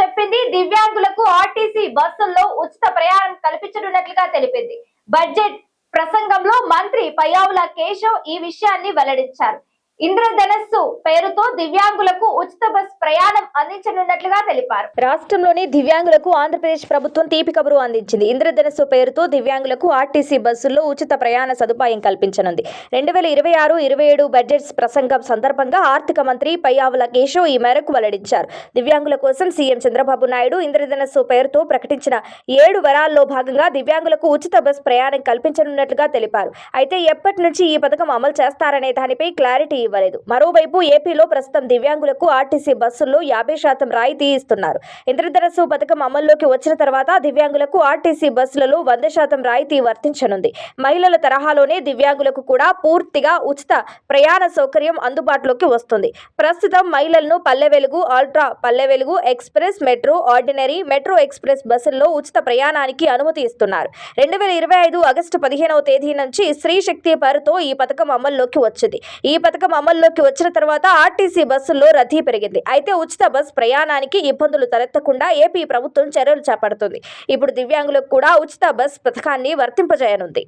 చెప్పింది. దివ్యాంగులకు ఆర్టీసీ బస్సుల్లో ఉచిత ప్రయాణం కల్పించనున్నట్లుగా తెలిపింది. బడ్జెట్ ప్రసంగంలో మంత్రి పయ్యావుల కేశవ్ ఈ విషయాన్ని వెల్లడించారు. ఇంద్రధనస్సు పేరుతో దివ్యాంగులకు ఉచిత బస్ ప్రయాణం అందించనున్నట్లుగా తెలిపారు. రాష్ట్రంలోని దివ్యాంగులకు ఆంధ్రప్రదేశ్ ప్రభుత్వం తీపి కబురు అందించింది. ఇంద్రధనస్సు పేరుతో దివ్యాంగులకు ఆర్టీసీ బస్సుల్లో ఉచిత ప్రయాణ సదుపాయం కల్పించనుంది. రెండు వేల ఇరవై ఆరు ఇరవై ఏడు బడ్జెట్ ప్రసంగం సందర్భంగా ఆర్థిక మంత్రి పయ్యావుల కేశవ్ ఈ మేరకు వెల్లడించారు. దివ్యాంగుల కోసం సీఎం చంద్రబాబు నాయుడు ఇంద్రధనస్సు పేరుతో ప్రకటించిన ఏడు వరాల్లో భాగంగా దివ్యాంగులకు ఉచిత బస్ ప్రయాణం కల్పించనున్నట్లుగా తెలిపారు. అయితే ఎప్పటి నుంచి ఈ పథకం అమలు చేస్తారనే దానిపై క్లారిటీ ఇవ్వలేదు. మరోవైపు ఏపీలో ప్రస్తుతం దివ్యాంగులకు ఆర్టీసీ బస్సుల్లో యాభై శాతం రాయితీ ఇస్తున్నారు. ఇంద్రధనస్సు పథకం అమల్లోకి వచ్చిన తర్వాత దివ్యాంగులకు ఆర్టీసీ బస్సులలో వంద శాతం రాయితీ వర్తించనుంది. మహిళల తరహాలోనే దివ్యాంగులకు కూడా పూర్తిగా ఉచిత ప్రయాణ సౌకర్యం అందుబాటులోకి వస్తుంది. ప్రస్తుతం మహిళలను పల్లె Velugu ultra Palle Velugu express metro ordinary metro express బస్సుల్లో ఉచిత ప్రయాణానికి అనుమతి ఇస్తున్నారు. రెండు వేల ఇరవై ఐదు ఆగస్టు పదిహేనవ తేదీ నుంచి స్త్రీ శక్తి పరుతో ఈ పథకం అమల్లోకి వచ్చింది. ఈ పథకం అమల్లోకి వచ్చిన తర్వాత ఆర్టీసీ బస్సుల్లో రద్దీ పెరిగింది. అయితే ఉచిత బస్ ప్రయాణానికి ఇబ్బందులు తలెత్తకుండా ఏపీ ప్రభుత్వం చర్యలు చేపడుతుంది. ఇప్పుడు దివ్యాంగులకు కూడా ఉచిత బస్ పథకాన్ని వర్తింపజేయనుంది.